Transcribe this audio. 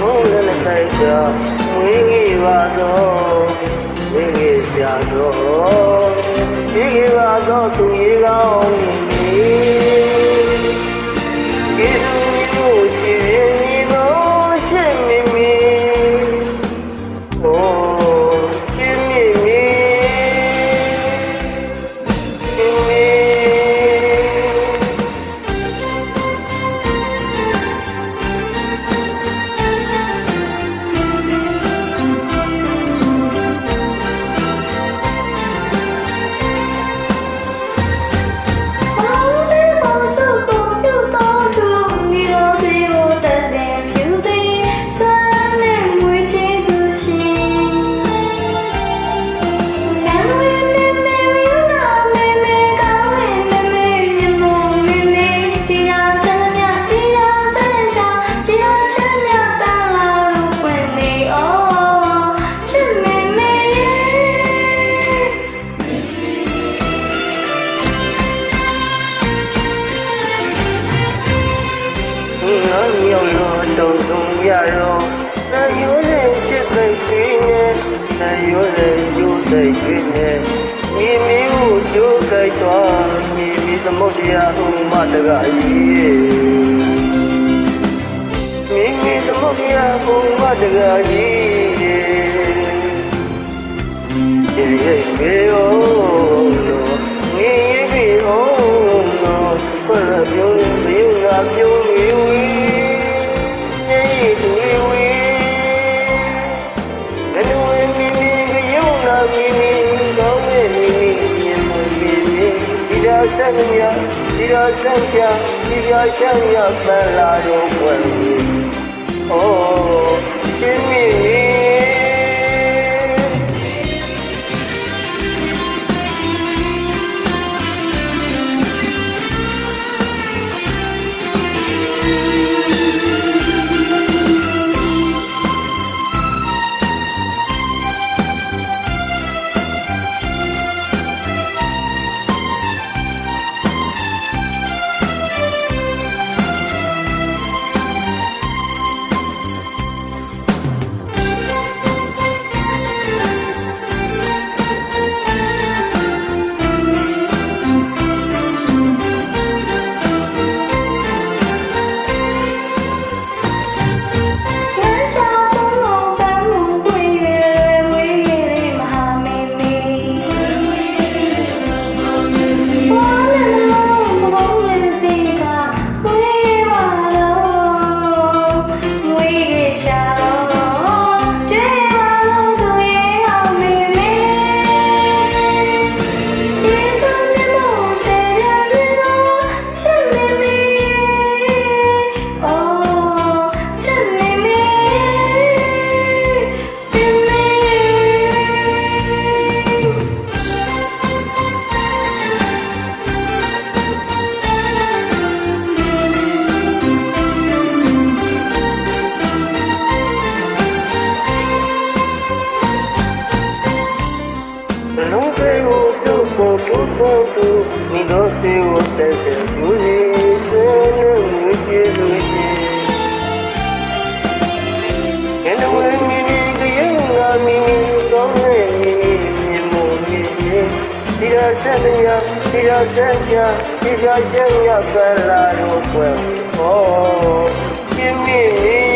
ဘုံလည်းမဆိုင်သာမွေးငယ်ပါတော့မွေးငယ်ကြတော့ဒီကေပါ ဆုံဆုံရတော့နာရိုးလေးချစ်သိခင်းနဲ့နာရိုးလေးယူသိခင်းနဲ့မိမိကိုကြိုးကြိုက်သွားမိမိသမုတ်တရားဥမတကကြီးမိမိသမုတ်တရားဥမတကကြီးရဲ့ရဲ့ရော Sanya, Dira Sanya, Dira Sanya, Bella Rokwani. Oh, give me yo llego a perlar un fuego. Oh, que mi